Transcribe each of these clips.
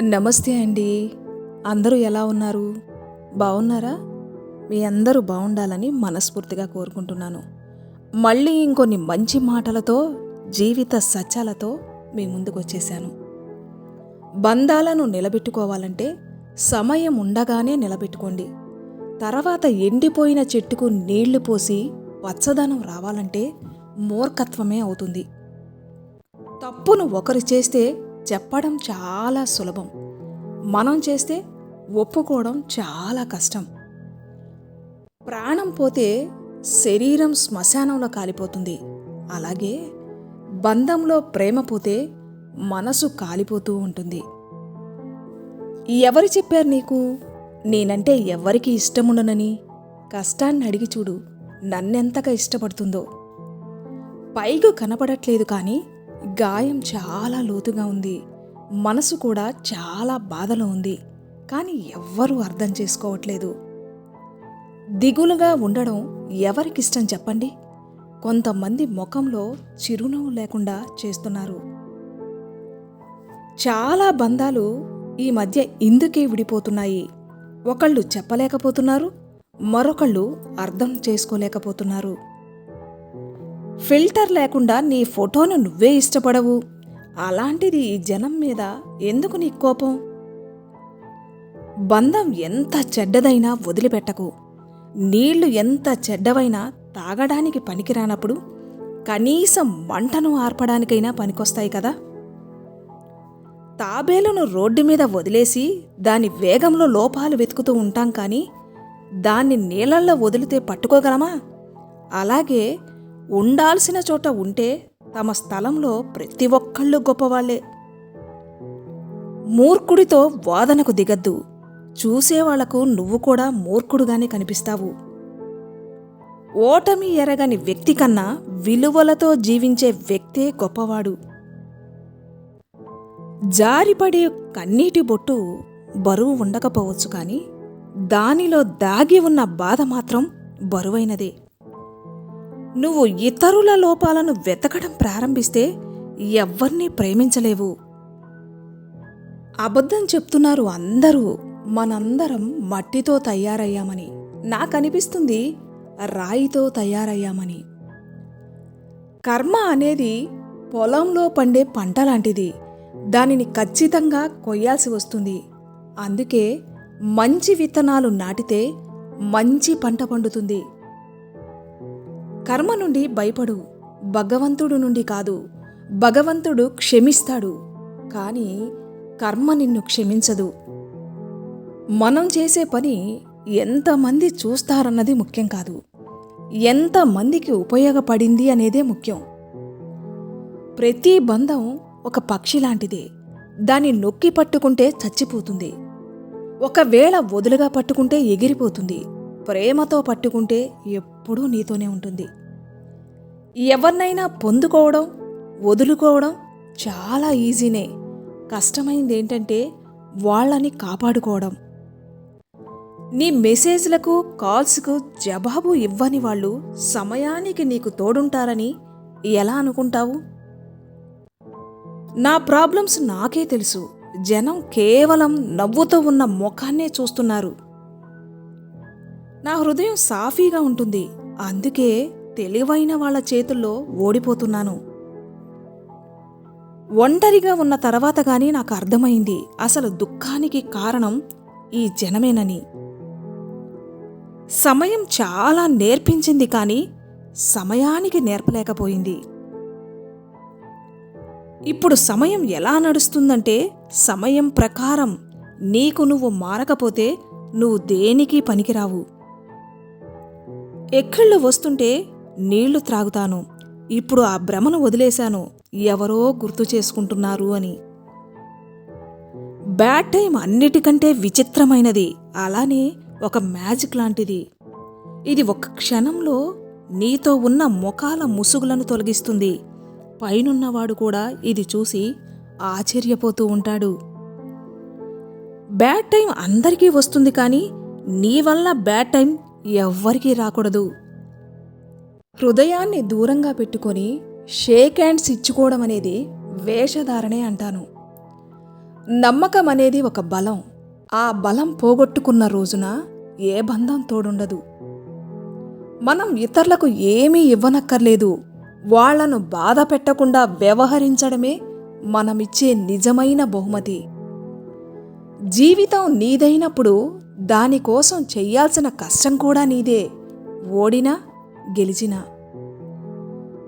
నమస్తే అండి. అందరూ ఎలా ఉన్నారు? బాగున్నారా? మీ అందరూ బాగుండాలని మనస్ఫూర్తిగా కోరుకుంటున్నాను. మళ్ళీ ఇంకొన్ని మంచి మాటలతో జీవిత సత్యాలతో మీ ముందుకు వచ్చేసాను బంధాలను నిలబెట్టుకోవాలంటే సమయం ఉండగానే నిలబెట్టుకోండి. తర్వాత ఎండిపోయిన చెట్టుకు నీళ్ళు పోసి పచ్చదనం రావాలంటే మూర్ఖత్వమే అవుతుంది. తప్పును ఒకరు చేస్తే చెప్పడం చాలా సులభం. మనం చేస్తే ఒప్పుకోవడం చాలా కష్టం. ప్రాణం పోతే శరీరం శ్మశానంలో కాలిపోతుంది. అలాగే బంధంలో ప్రేమ పోతే మనసు కాలిపోతూ ఉంటుంది. ఎవరు చెప్పారు నీకు? నేనంటే ఎవరికి ఇష్టముండనని కష్టాన్ని అడిగి చూడు నన్నెంతగా ఇష్టపడుతుందో. పైకి కనపడట్లేదు కానీ గాయం చాలా లోతుగా ఉంది. మనసు కూడా చాలా బాధలో ఉంది. కానీ ఎవ్వరూ అర్థం చేసుకోవట్లేదు. దిగులుగా ఉండడం ఎవరికిష్టం చెప్పండి? కొంతమంది ముఖంలో చిరునవ్వు లేకుండా చేస్తున్నారు. చాలా బంధాలు ఈ మధ్య ఇందుకే విడిపోతున్నాయి. ఒకళ్ళు చెప్పలేకపోతున్నారు మరొకళ్ళు అర్థం చేసుకోలేకపోతున్నారు. ఫిల్టర్ లేకుండా నీ ఫోటోను నువ్వే ఇష్టపడవు. అలాంటిది ఈ జనం మీద ఎందుకు నీ కోపం? బంధం ఎంత చెడ్డదైనా వదిలిపెట్టకు. నీళ్ళు ఎంత చెడ్డవైనా తాగడానికి పనికిరానప్పుడు కనీసం మంటను ఆర్పడానికైనా పనికొస్తాయి కదా. తాబేలును రోడ్డు మీద వదిలేసి దాని వేగంలో లోపాలు వెతుకుతూ ఉంటాం కానీ దాన్ని నీళ్ళల్లో వదిలితే పట్టుకోగలమా? అలాగే ఉండాల్సిన చోట ఉంటే తమ స్థలంలో ప్రతి ఒక్కళ్ళు గొప్పవాళ్ళే మూర్ఖుడితో వాదనకు దిగద్దు. చూసేవాళ్ళకు నువ్వు కూడా మూర్ఖుడుగానే కనిపిస్తావు. ఓటమి ఎరగని వ్యక్తి కన్నా విలువలతో జీవించే వ్యక్తే గొప్పవాడు. జారిపడే కన్నీటి బొట్టు బరువు ఉండకపోవచ్చు కానీ దానిలో దాగి ఉన్న బాధ మాత్రం బరువైనదే. నువ్వు ఇతరుల లోపాలను వెతకడం ప్రారంభిస్తే ఎవ్వరినీ ప్రేమించలేవు. అబద్ధం చెప్తున్నారు అందరూ. మనందరం మట్టితో తయారయ్యామని. నాకనిపిస్తుంది రాయితో తయారయ్యామని. కర్మ అనేది పొలంలో పండే పంట లాంటిది. దానిని ఖచ్చితంగా కొయ్యాల్సి వస్తుంది. అందుకే మంచి విత్తనాలు నాటితే మంచి పంట పండుతుంది. కర్మ నుండి భయపడు భగవంతుడు నుండి కాదు భగవంతుడు క్షమిస్తాడు. కానీ కర్మ నిన్ను క్షమించదు. మనం చేసే పని ఎంతమంది చూస్తారన్నది ముఖ్యం కాదు. ఎంతమందికి ఉపయోగపడింది అనేదే ముఖ్యం. ప్రతి బంధం ఒక పక్షి లాంటిదే. దాన్ని నొక్కి పట్టుకుంటే చచ్చిపోతుంది. ఒకవేళ వదులుగా పట్టుకుంటే ఎగిరిపోతుంది. ప్రేమతో పట్టుకుంటే ఎప్పుడూ నీతోనే ఉంటుంది. ఎవరినైనా పొందుకోవడం వదులుకోవడం చాలా ఈజీనే. కష్టమైంది ఏంటంటే వాళ్ళని కాపాడుకోవడం. నీ మెసేజ్లకు కాల్స్కు జవాబు ఇవ్వని వాళ్ళు సమయానికి నీకు తోడుంటారని ఎలా అనుకుంటావు? నా ప్రాబ్లమ్స్ నాకే తెలుసు. జనం కేవలం నవ్వుతూ ఉన్న ముఖాన్నే చూస్తున్నారు. నా హృదయం సాఫీగా ఉంటుంది. అందుకే తెలివైన వాళ్ళ చేతుల్లో ఓడిపోతున్నాను. ఒంటరిగా ఉన్న తర్వాత కానీ నాకు అర్థమైంది. అసలు దుఃఖానికి కారణం ఈ జనమేనని. సమయం చాలా నేర్పించింది కానీ సమయానికి నేర్పలేకపోయింది. ఇప్పుడు సమయం ఎలా నడుస్తుందంటే సమయం ప్రకారం నీకు నువ్వు మారకపోతే నువ్వు దేనికి పనికిరావు. ఎక్కిళ్ళు వస్తుంటే నీళ్ళు త్రాగుతాను. ఇప్పుడు ఆ భ్రమను వదిలేశాను. ఎవరో గుర్తు చేసుకుంటున్నారు అని. బ్యాడ్ టైం అన్నిటికంటే విచిత్రమైనది. అలానే ఒక మ్యాజిక్ లాంటిది. ఇది ఒక క్షణంలో నీతో ఉన్న ముఖాల ముసుగులను తొలగిస్తుంది. పైనున్నవాడు కూడా ఇది చూసి ఆశ్చర్యపోతూ ఉంటాడు. బ్యాడ్ టైం అందరికీ వస్తుంది కానీ నీ వల్ల బ్యాడ్ టైం ఎవ్వరికీ రాకూడదు. హృదయాన్ని దూరంగా పెట్టుకొని షేక్ హ్యాండ్స్ ఇచ్చుకోవడం అనేది వేషధారణే అంటాను. నమ్మకం అనేది ఒక బలం. ఆ బలం పోగొట్టుకున్న రోజున ఏ బంధం తోడుండదు. మనం ఇతరులకు ఏమీ ఇవ్వనక్కర్లేదు. వాళ్ళను బాధ పెట్టకుండా వ్యవహరించడమే మనమిచ్చే నిజమైన బహుమతి. జీవితం నీదైనప్పుడు దానికోసం చెయ్యాల్సిన కష్టం కూడా నీదే. ఓడినా గెలిచినా.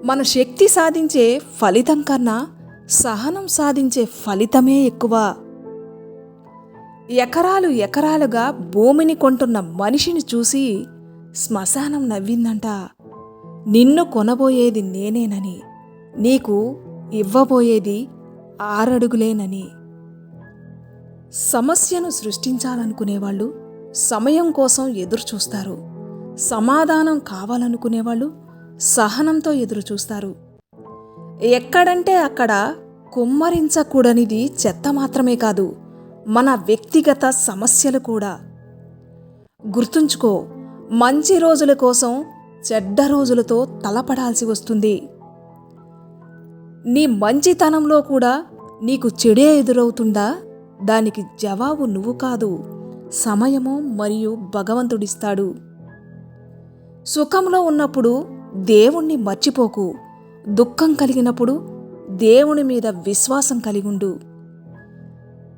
మన శక్తి సాధించే ఫలితం కన్నా సహనం సాధించే ఫలితమే ఎక్కువ. ఎకరాలు ఎకరాలుగా భూమిని కొంటున్న మనిషిని చూసి శ్మశానం నవ్విందంట. నిన్ను కొనబోయేది నేనేనని నీకు ఇవ్వబోయేది ఆరడుగులేనని. సమస్యను సృష్టించాలనుకునేవాళ్ళు సమయం కోసం ఎదురుచూస్తారు. సమాధానం కావాలనుకునేవాళ్ళు సహనంతో ఎదురుచూస్తారు. ఎక్కడంటే అక్కడ కుమ్మరించకూడనిది చెత్త మాత్రమే కాదు మన వ్యక్తిగత సమస్యలు కూడా. గుర్తుంచుకో మంచి రోజుల కోసం చెడ్డ రోజులతో తలపడాల్సి వస్తుంది. నీ మంచితనంలో కూడా నీకు చెడే ఎదురవుతుందా? దానికి జవాబు నువ్వు కాదు సమయము మరియు భగవంతుడిస్తాడు. సుఖంలో ఉన్నప్పుడు దేవుణ్ణి మర్చిపోకు దుఃఖం కలిగినప్పుడు దేవుని మీద విశ్వాసం కలిగుండు.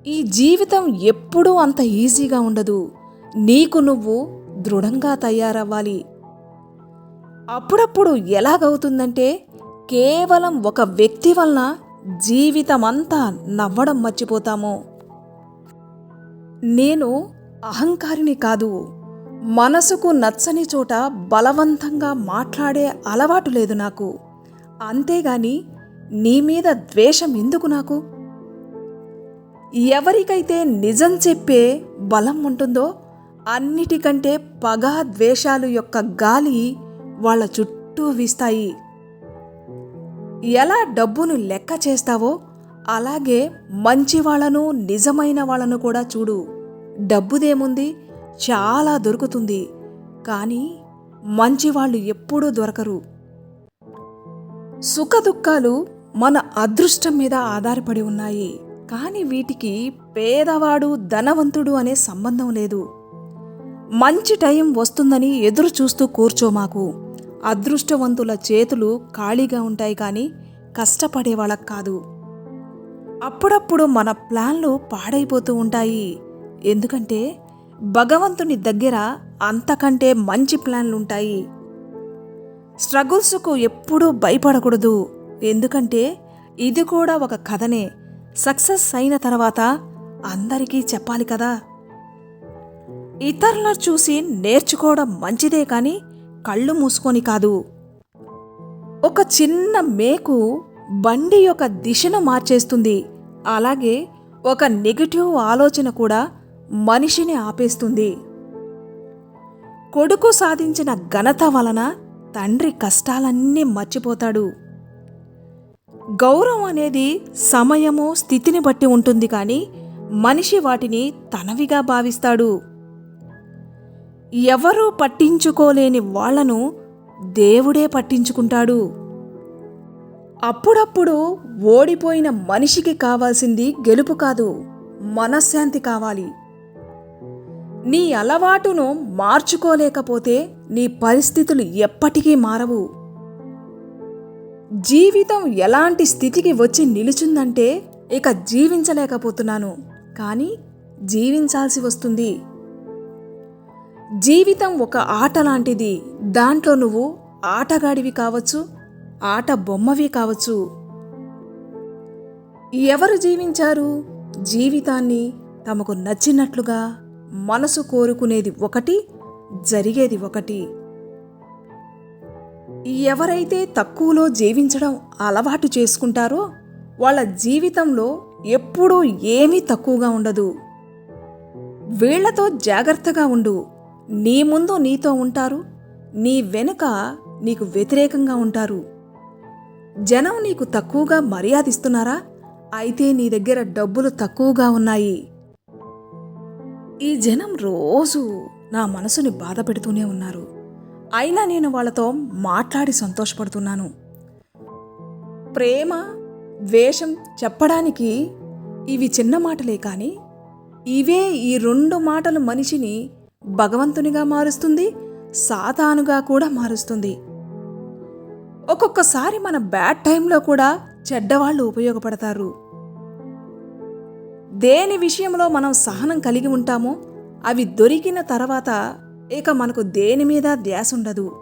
ఈ జీవితం ఎప్పుడూ అంత ఈజీగా ఉండదు నీకు నువ్వు దృఢంగా తయారవ్వాలి. అప్పుడప్పుడు ఎలాగవుతుందంటే కేవలం ఒక వ్యక్తి వలన జీవితమంతా నవ్వడం మర్చిపోతాము. నేను అహంకారిని కాదు. మనసుకు నచ్చని చోట బలవంతంగా మాట్లాడే అలవాటు లేదు నాకు. అంతేగాని నీ మీద ద్వేషం ఎందుకు నాకు? ఎవరికైతే నిజం చెప్పే బలం ఉంటుందో అన్నిటికంటే పగ ద్వేషాలు యొక్క గాలి వాళ్ళ చుట్టూ వీస్తాయి. ఎలా డబ్బును లెక్క చేస్తావో అలాగే మంచి వాళ్ళను నిజమైన వాళ్ళను కూడా చూడు. డబ్బుదేముంది? చాలా దొరుకుతుంది. కానీ మంచివాళ్ళు ఎప్పుడూ దొరకరు. సుఖదుఖాలు మన అదృష్టం మీద ఆధారపడి ఉన్నాయి. కానీ వీటికి పేదవాడు ధనవంతుడు అనే సంబంధం లేదు. మంచి టైం వస్తుందని ఎదురు చూస్తూ కూర్చో మాకు. అదృష్టవంతుల చేతులు ఖాళీగా ఉంటాయి కానీ కష్టపడే వాళ్ళకు కాదు. అప్పుడప్పుడు మన ప్లాన్లు పాడైపోతూ ఉంటాయి. ఎందుకంటే భగవంతుని దగ్గర అంతకంటే మంచి ప్లాన్లు ఉంటాయి స్ట్రగుల్స్కు ఎప్పుడూ భయపడకూడదు. ఎందుకంటే ఇది కూడా ఒక కథనే. సక్సెస్ అయిన తర్వాత అందరికీ చెప్పాలి కదా. ఇతరులను చూసి నేర్చుకోవడం మంచిదే కానీ కళ్ళు మూసుకొని కాదు. ఒక చిన్న మేకు బండి యొక్క దిశను మార్చేస్తుంది. అలాగే ఒక నెగిటివ్ ఆలోచన కూడా మనిషిని ఆపేస్తుంది. కొడుకు సాధించిన ఘనత వలన తండ్రి కష్టాలన్నీ మర్చిపోతాడు. గౌరవం అనేది సమయము స్థితిని బట్టి ఉంటుంది కానీ మనిషి వాటిని తనవిగా భావిస్తాడు. ఎవరూ పట్టించుకోలేని వాళ్ళను దేవుడే పట్టించుకుంటాడు. అప్పుడప్పుడు ఓడిపోయిన మనిషికి కావాల్సింది గెలుపు కాదు మనశ్శాంతి కావాలి. నీ అలవాటును మార్చుకోలేకపోతే నీ పరిస్థితులు ఎప్పటికీ మారవు. జీవితం ఎలాంటి స్థితికి వచ్చి నిలుచుందంటే ఇక జీవించలేకపోతున్నాను. కానీ జీవించాల్సి వస్తుంది. జీవితం ఒక ఆట లాంటిది. దాంట్లో నువ్వు ఆటగాడివి కావచ్చు ఆట బొమ్మవి కావచ్చు. ఎవరు జీవించారు? జీవితాన్ని తమకు నచ్చినట్లుగా మనసు కోరుకునేది ఒకటి జరిగేది ఒకటి. ఎవరైతే తక్కువలో జీవించడం అలవాటు చేసుకుంటారో వాళ్ళ జీవితంలో ఎప్పుడూ ఏమీ తక్కువగా ఉండదు. వీళ్ళతో జాగ్రత్తగా ఉండు. నీ ముందు నీతో ఉంటారు. నీ వెనుక నీకు వ్యతిరేకంగా ఉంటారు. జనం నీకు తక్కువగా మర్యాదిస్తున్నారా? అయితే నీ దగ్గర డబ్బులు తక్కువగా ఉన్నాయి. ఈ జనం రోజు నా మనసుని బాధ పెడుతూనే ఉన్నారు. అయినా నేను వాళ్ళతో మాట్లాడి సంతోషపడుతున్నాను. ప్రేమ ద్వేషం చెప్పడానికి ఇవి చిన్న మాటలే కానీ ఇవే ఈ రెండు మాటలు మనిషిని భగవంతునిగా మారుస్తుంది సాతానుగా కూడా మారుస్తుంది. ఒక్కొక్కసారి మన బ్యాడ్ టైంలో కూడా చెడ్డవాళ్ళు ఉపయోగపడతారు. దేని విషయంలో మనం సహనం కలిగి ఉంటామో అవి దొరికిన తర్వాత ఇక మనకు దేని మీద ధ్యాస ఉండదు.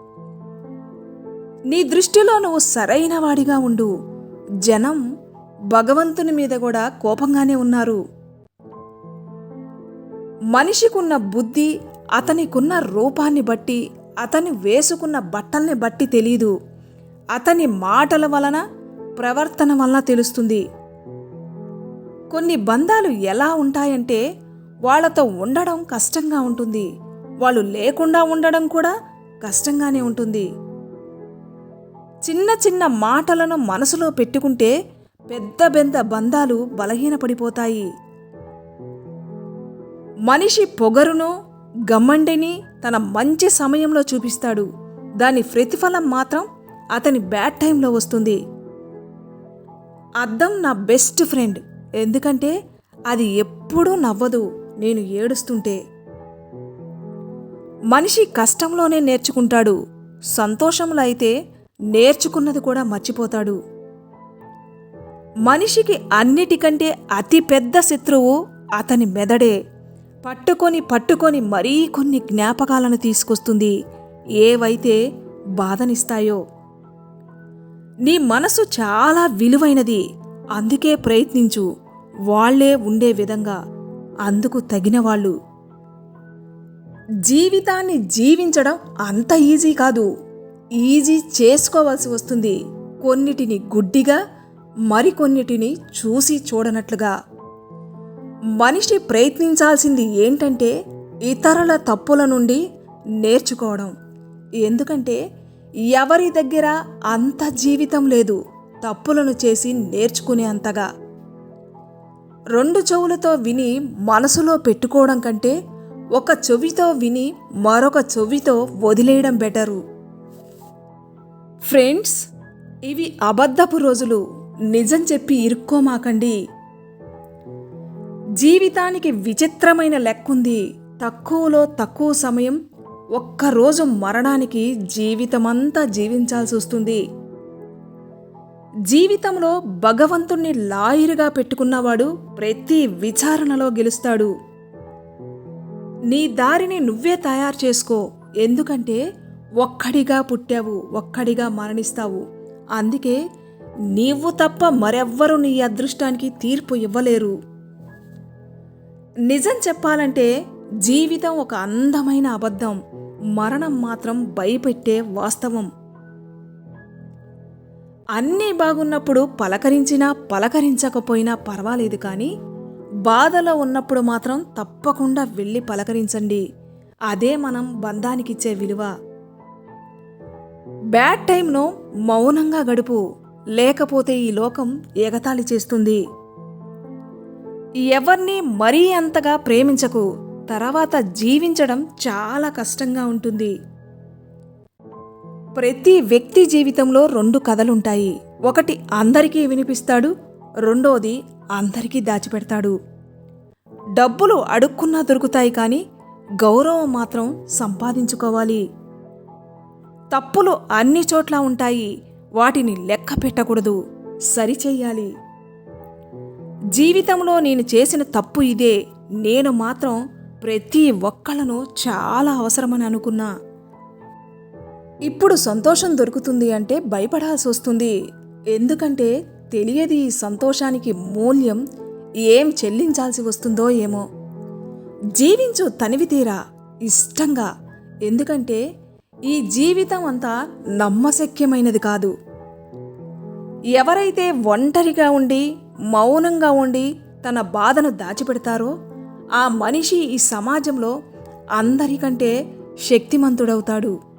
నీ దృష్టిలో నువ్వు సరైన వాడిగా ఉండు. జనం భగవంతుని మీద కూడా కోపంగానే ఉన్నారు. మనిషికున్న బుద్ధి అతనికున్న రూపాన్ని బట్టి అతని వేసుకున్న బట్టల్ని బట్టి తెలీదు. అతని మాటల వలన ప్రవర్తన వలన తెలుస్తుంది. కొన్ని బంధాలు ఎలా ఉంటాయంటే వాళ్ళతో ఉండడం కష్టంగా ఉంటుంది. వాళ్ళు లేకుండా ఉండడం కూడా కష్టంగానే ఉంటుంది. చిన్న చిన్న మాటలను మనసులో పెట్టుకుంటే పెద్ద పెద్ద బంధాలు బలహీనపడిపోతాయి. మనిషి పొగరును గమ్మండిని తన మంచి సమయంలో చూపిస్తాడు. దాని ప్రతిఫలం మాత్రం అతని బ్యాడ్ టైంలో వస్తుంది. అద్దం నా బెస్ట్ ఫ్రెండ్. ఎందుకంటే అది ఎప్పుడూ నవ్వదు. నేను ఏడుస్తుంటే. మనిషి కష్టంలోనే నేర్చుకుంటాడు. సంతోషంలో అయితే నేర్చుకున్నది కూడా మర్చిపోతాడు. మనిషికి అన్నిటికంటే అతి పెద్ద శత్రువు అతని మెదడే. పట్టుకొని పట్టుకొని మరీ కొన్ని జ్ఞాపకాలను తీసుకొస్తుంది. ఏవైతే బాధనిస్తాయో. నీ మనసు చాలా విలువైనది. అందుకే ప్రయత్నించు. వాళ్ళే ఉండే విధంగా అందుకు తగిన వాళ్ళు. జీవితాన్ని జీవించడం అంత ఈజీ కాదు. ఈజీ చేసుకోవాల్సి వస్తుంది. కొన్నిటిని గుడ్డిగా మరికొన్నిటిని చూసి చూడనట్లుగా. మనిషి ప్రయత్నించాల్సింది ఏంటంటే ఇతరుల తప్పుల నుండి నేర్చుకోవడం. ఎందుకంటే ఎవరి దగ్గర అంత జీవితం లేదు తప్పులను చేసి నేర్చుకునే అంతగా. రెండు చెవులతో విని మనసులో పెట్టుకోవడం కంటే ఒక చెవితో విని మరొక చెవితో వదిలేయడం బెటరు. ఫ్రెండ్స్ ఇవి అబద్ధపు రోజులు. నిజం చెప్పి ఇరుక్కోమాకండి. జీవితానికి విచిత్రమైన లెక్కుంది. తక్కువలో తక్కువ సమయం ఒక్కరోజు మరణానికి జీవితమంతా జీవించాల్సి వస్తుంది జీవితంలో భగవంతుణ్ణి లాయరుగా పెట్టుకున్నవాడు ప్రతి విచారణలో గెలుస్తాడు. నీ దారిని నువ్వే తయారు చేసుకో. ఎందుకంటే ఒక్కడిగా పుట్టావు ఒక్కడిగా మరణిస్తావు. అందుకే నీవు తప్ప మరెవ్వరూ నీ అదృష్టానికి తీర్పు ఇవ్వలేరు. నిజం చెప్పాలంటే జీవితం ఒక అందమైన అబద్ధం. మరణం మాత్రం భయపెట్టే వాస్తవం. అన్నీ బాగున్నప్పుడు పలకరించినా పలకరించకపోయినా పర్వాలేదు కానీ బాధలో ఉన్నప్పుడు మాత్రం తప్పకుండా వెళ్ళి పలకరించండి. అదే మనం బంధానికిచ్చే విలువ. బ్యాడ్ టైంను మౌనంగా గడుపు. లేకపోతే ఈ లోకం ఎగతాళి చేస్తుంది. ఎవరిని మరీ అంతగా ప్రేమించకు. తర్వాత జీవించడం చాలా కష్టంగా ఉంటుంది. ప్రతి వ్యక్తి జీవితంలో రెండు కథలుంటాయి. ఒకటి అందరికీ వినిపిస్తాడు రెండోది అందరికీ దాచిపెడతాడు. డబ్బులు అడుక్కున్నా దొరుకుతాయి కానీ గౌరవం మాత్రం సంపాదించుకోవాలి. తప్పులు అన్ని చోట్ల ఉంటాయి వాటిని లెక్క పెట్టకూడదు సరిచెయ్యాలి జీవితంలో నేను చేసిన తప్పు ఇదే నేను మాత్రం ప్రతి ఒక్కళ్ళను చాలా అవసరమని అనుకున్నా. ఇప్పుడు సంతోషం దొరుకుతుంది అంటే భయపడాల్సి వస్తుంది. ఎందుకంటే తెలియదు ఈ సంతోషానికి మూల్యం ఏం చెల్లించాల్సి వస్తుందో ఏమో. జీవించు తనివి తీరా ఇష్టంగా. ఎందుకంటే ఈ జీవితం అంతా నమ్మశక్యమైనది కాదు. ఎవరైతే ఒంటరిగా ఉండి మౌనంగా ఉండి తన బాధను దాచిపెడతారో ఆ మనిషి ఈ సమాజంలో అందరికంటే శక్తిమంతుడవుతాడు.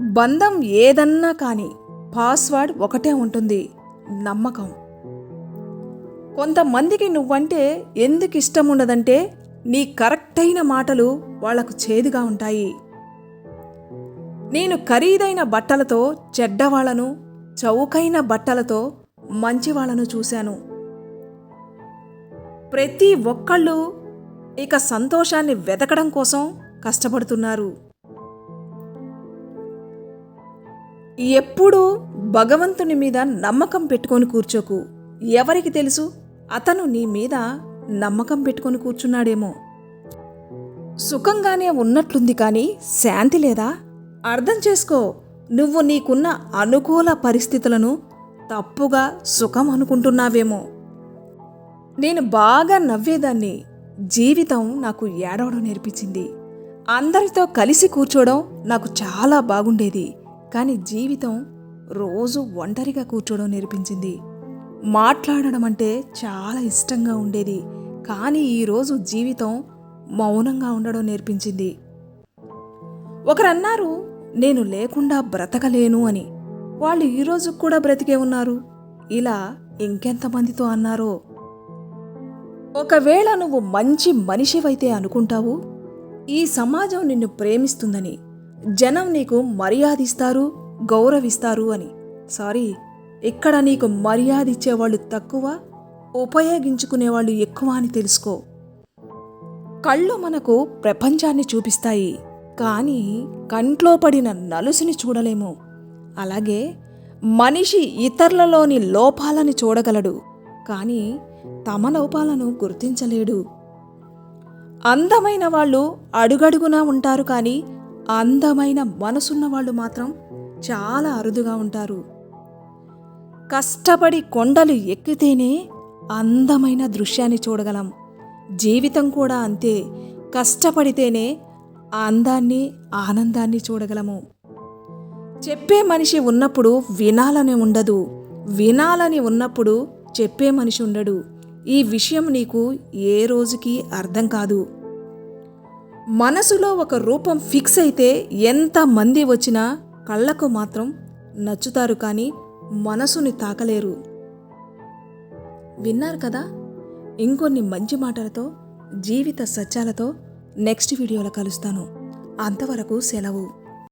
బంధం ఏదన్నా కానీ పాస్వర్డ్ ఒకటే ఉంటుంది నమ్మకం. కొంతమందికి నువ్వంటే ఎందుకు ఇష్టం ఉండదంటే నీ కరెక్ట్ అయిన మాటలు వాళ్ళకు చేదుగా ఉంటాయి. నేను ఖరీదైన బట్టలతో చెడ్డవాళ్ళను చౌకైన బట్టలతో మంచివాళ్ళను చూశాను. ప్రతి ఒక్కళ్ళు ఇక సంతోషాన్ని వెతకడం కోసం కష్టపడుతున్నారు. ఎప్పుడూ భగవంతుని మీద నమ్మకం పెట్టుకొని కూర్చోకు. ఎవరికి తెలుసు? అతను నీ మీద నమ్మకం పెట్టుకొని కూర్చున్నాడేమో. సుఖంగానే ఉన్నట్లుంది కానీ శాంతి లేదా? అర్థం చేసుకో. నువ్వు నీకున్న అనుకూల పరిస్థితులను తప్పుగా సుఖం అనుకుంటున్నావేమో. నేను బాగా నవ్వేదాన్ని. జీవితం నాకు ఏడవడం నేర్పించింది. అందరితో కలిసి కూర్చోవడం నాకు చాలా బాగుండేది. కానీ జీవితం రోజు ఒంటరిగా కూర్చోవడం నేర్పించింది. మాట్లాడడం అంటే చాలా ఇష్టంగా ఉండేది. కానీ ఈరోజు జీవితం మౌనంగా ఉండడం నేర్పించింది. ఒకరన్నారు నేను లేకుండా బ్రతకలేను అని. వాళ్ళు ఈరోజు కూడా బ్రతికే ఉన్నారు. ఇలా ఇంకెంతమందితో అన్నారో? ఒకవేళ నువ్వు మంచి మనిషివైతే అనుకుంటావు ఈ సమాజం నిన్ను ప్రేమిస్తుందని. జనం నీకు మర్యాదిస్తారు గౌరవిస్తారు అని. సారీ ఇక్కడ నీకు మర్యాద ఇచ్చేవాళ్ళు తక్కువ ఉపయోగించుకునేవాళ్ళు ఎక్కువ అని తెలుసుకో. కళ్ళు మనకు ప్రపంచాన్ని చూపిస్తాయి కానీ కంట్లో పడిన నలుసుని చూడలేము. అలాగే మనిషి ఇతరులలోని లోపాలని చూడగలడు కానీ తమ లోపాలను గుర్తించలేడు. అందమైన వాళ్ళు అడుగడుగునా ఉంటారు కానీ అందమైన మనసున్న వాళ్ళు మాత్రం చాలా అరుదుగా ఉంటారు. కష్టపడి కొండలు ఎక్కితేనే అందమైన దృశ్యాన్ని చూడగలం. జీవితం కూడా అంతే. కష్టపడితేనే అందాన్ని ఆనందాన్ని చూడగలము. చెప్పే మనిషి ఉన్నప్పుడు వినాలని ఉండదు. వినాలని ఉన్నప్పుడు చెప్పే మనిషి ఉండడు. ఈ విషయం నీకు ఏ రోజుకి అర్థం కాదు. మనసులో ఒక రూపం ఫిక్స్ అయితే ఎంతమంది వచ్చినా కళ్ళకు మాత్రం నచ్చుతారు కానీ మనసుని తాకలేరు. విన్నారు కదా? ఇంకొన్ని మంచి మాటలతో జీవిత సత్యాలతో నెక్స్ట్ వీడియోలో కలుస్తాను. అంతవరకు సెలవు.